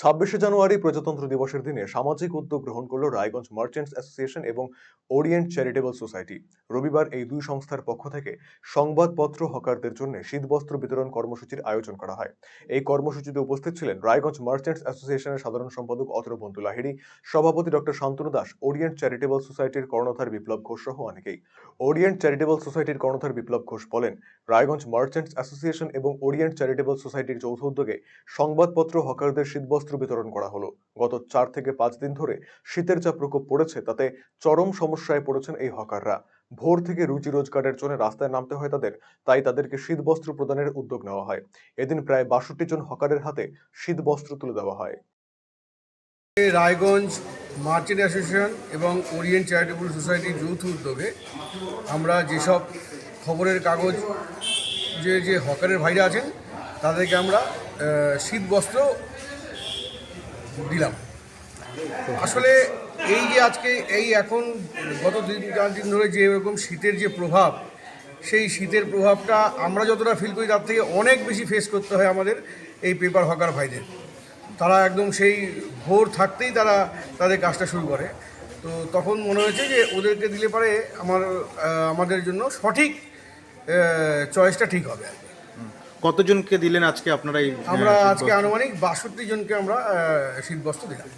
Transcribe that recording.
ছাব্বিশে জানুয়ারি প্রজাতন্ত্র দিবসের দিনে সামাজিক উদ্যোগ গ্রহণ করল রায়গঞ্জ মার্চেন্টস অ্যাসোসিয়েশন এবং ওরিয়েন্ট চ্যারিটেবল সোসাইটি। রবিবার এই দুই সংস্থার পক্ষ থেকে সংবাদপত্র হকারদের জন্য শীতবস্ত্র বিতরণ কর্মসূচির আয়োজন করা হয়। এই কর্মসূচিতে উপস্থিত ছিলেন রায়গঞ্জ মার্চেন্টস অ্যাসোসিয়েশনের সাধারণ সম্পাদক অতরবন্তু লাহিড়ী, সভাপতি doctor Shantanu Das, orient charitable সোসাইটির কর্ণধার বিপ্লব ঘোষ সহ অনেকেই। ওরিয়েন্ট চ্যারিটেবল সোসাইটির কর্ণধার বিপ্লব ঘোষ বলেন, রায়গঞ্জ মার্চেন্টস অ্যাসোসিয়েশন এবং ওরিয়েন্ট চ্যারিটেবল সোসাইটির যৌথ উদ্যোগে সংবাদপত্র হকারদের শীতবস্ত্র বিতরণ করা হলো। গত চার থেকে পাঁচ দিন ধরে শীতের যা প্রকোপ পড়েছে তাতে চরম সমস্যায় পড়েছেন এই হকাররা। ভোর থেকে রুজি রোজগারের জন্য রাস্তায় নামতে হয় তাদের তাই তাদেরকে শীতবস্ত্র প্রদানের উদ্যোগ নেওয়া হয়। এদিন প্রায় বাষট্টি জন হকারের হাতে শীতবস্ত্র তুলে দেওয়া হয়। রায়গঞ্জ মার্চেন্ট অ্যাসোসিয়েশন এবং ওরিয়েন্ট চ্যারিটেবল সোসাইটির যৌথ উদ্যোগে আমরা যেসব খবরের কাগজ যে যে হকারের ভাইরা আছেন তাদেরকে আমরা আহ, শীত বস্ত্র দিলাম। আসলে এই যে আজকে, এই এখন গত দিন চার দিন ধরে যে এরকম শীতের যে প্রভাব, সেই শীতের প্রভাবটা আমরা যতটা ফিল করি তার থেকে অনেক বেশি ফেস করতে হয় আমাদের এই পেপার হকার ভাইদের। তারা একদম সেই ভোর থাকতেই তারা তাদের কাজটা শুরু করে। তো তখন মনে হয়েছে যে ওদেরকে দিলে পরে আমার আমাদের জন্য সঠিক চয়েসটা ঠিক হবে। আর। কতজনকে দিলেন আজকে আপনারা এই আমরা আজকে আনুমানিক বাষট্টি জনকে আমরা শীত শীতবস্ত্র দিলাম।